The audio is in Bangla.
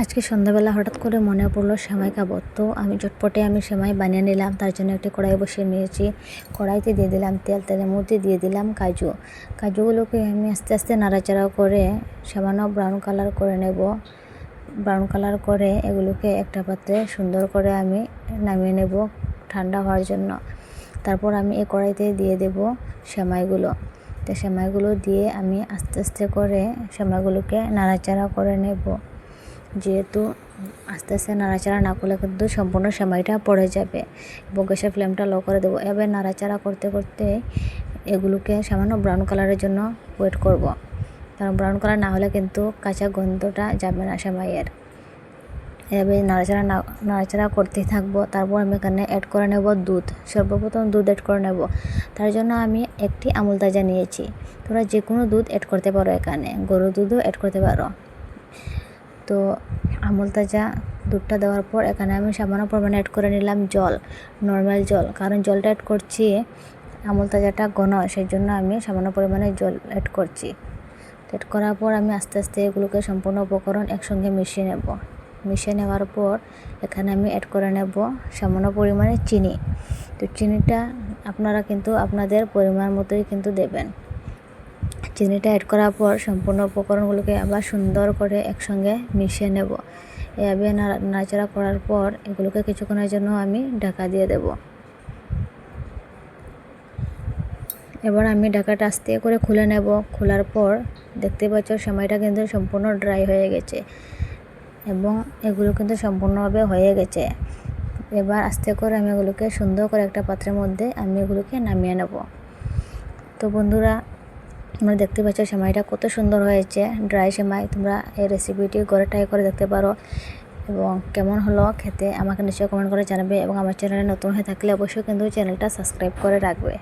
আজকে সন্ধ্যাবেলা হঠাৎ করে মনে পড়ল সেমাই খাব। তো আমি চটপটে আমি সেমাই বানিয়ে নিলাম, তার জন্য একটি কড়াই বসিয়ে নিয়েছি। কড়াইতে দিয়ে দিলাম তেল, তেলের মধ্যে দিয়ে দিলাম কাজু। কাজুগুলোকে আমি আস্তে আস্তে নাড়াচাড়া করে সামান্য ব্রাউন কালার করে নেব। ব্রাউন কালার করে এগুলোকে একটা পাত্রে সুন্দর করে আমি নামিয়ে নেব ঠান্ডা হওয়ার জন্য। তারপর আমি এই কড়াইতে দিয়ে দেব সেমাইগুলো। তো সেমাইগুলো দিয়ে আমি আস্তে আস্তে করে সেমাইগুলোকে নাড়াচাড়া করে নেব। যেহেতু আস্তে আস্তে নাড়াচাড়া না করলে কিন্তু সম্পূর্ণ সেমাইটা পড়ে যাবে এবং গ্যাসের ফ্লেমটা লো করে দেবো। এবার নাড়াচাড়া করতে করতে এগুলোকে সামান্য ব্রাউন কালারের জন্য ওয়েট করব। কারণ ব্রাউন কালার না হলে কিন্তু কাঁচা গন্ধটা যাবে না সেমাইয়ের। এভাবে নাড়াচাড়া না, নাড়াচাড়া করতেই থাকব, তারপর আমি এখানে অ্যাড করে নেব দুধ। সর্বপ্রথম দুধ অ্যাড করে নেব। তার জন্য আমি একটি আমুল তাজা নিয়েছি। তোমরা যে কোনো দুধ অ্যাড করতে পারো এখানে। গরুর দুধও অ্যাড করতে পারো। তো আমুল তাজা দুধটা দেওয়ার পর এখানে আমি সামান্য পরিমাণে অ্যাড করে নিলাম জল নর্মাল জল। কারণ জলটা অ্যাড করছি, আমুল তাজাটা ঘন সেই জন্য আমি সামান্য পরিমাণে জল অ্যাড করছি। অ্যাড করার পর আমি আস্তে আস্তে এগুলোকে সম্পূর্ণ উপকরণ একসঙ্গে মিশিয়ে নেব। মিশিয়ে নেওয়ার পর এখানে আমি অ্যাড করে নেব সামান্য পরিমাণে চিনি। তো চিনিটা আপনারা কিন্তু আপনাদের পরিমাণ মতোই কিন্তু দেবেন। চিনিটা অ্যাড করার পর সম্পূর্ণ উপকরণগুলোকে আবার সুন্দর করে একসঙ্গে মিশিয়ে নেব। এভাবে নাড়াচাড়া করার পর এগুলোকে কিছুক্ষণের জন্য আমি ঢাকা দিয়ে দেব। এবার আমি ঢাকাটা আস্তে করে খুলে নেব। খোলার পর দেখতে পাচ্ছ সময়টা কিন্তু সম্পূর্ণ ড্রাই হয়ে গেছে এবং এগুলো কিন্তু সম্পূর্ণভাবে হয়ে গেছে। এবার আস্তে করে আমি এগুলোকে সুন্দর করে একটা পাত্রের মধ্যে আমি এগুলোকে নামিয়ে নেব। তো বন্ধুরা তোমরা দেখতে পাচ্ছ সেমাইটা কত সুন্দর হয়েছে। ড্রাই সেমাই, তোমরা এই রেসিপিটি ঘরে ট্রাই করে দেখতে পারো। এবং কেমন হলো খেতে আমাকে নিশ্চয়ই কমেন্ট করে জানাবে। এবং আমার চ্যানেলে নতুন হয়ে থাকলে অবশ্যই কিন্তু চ্যানেলটা সাবস্ক্রাইব করে রাখবে।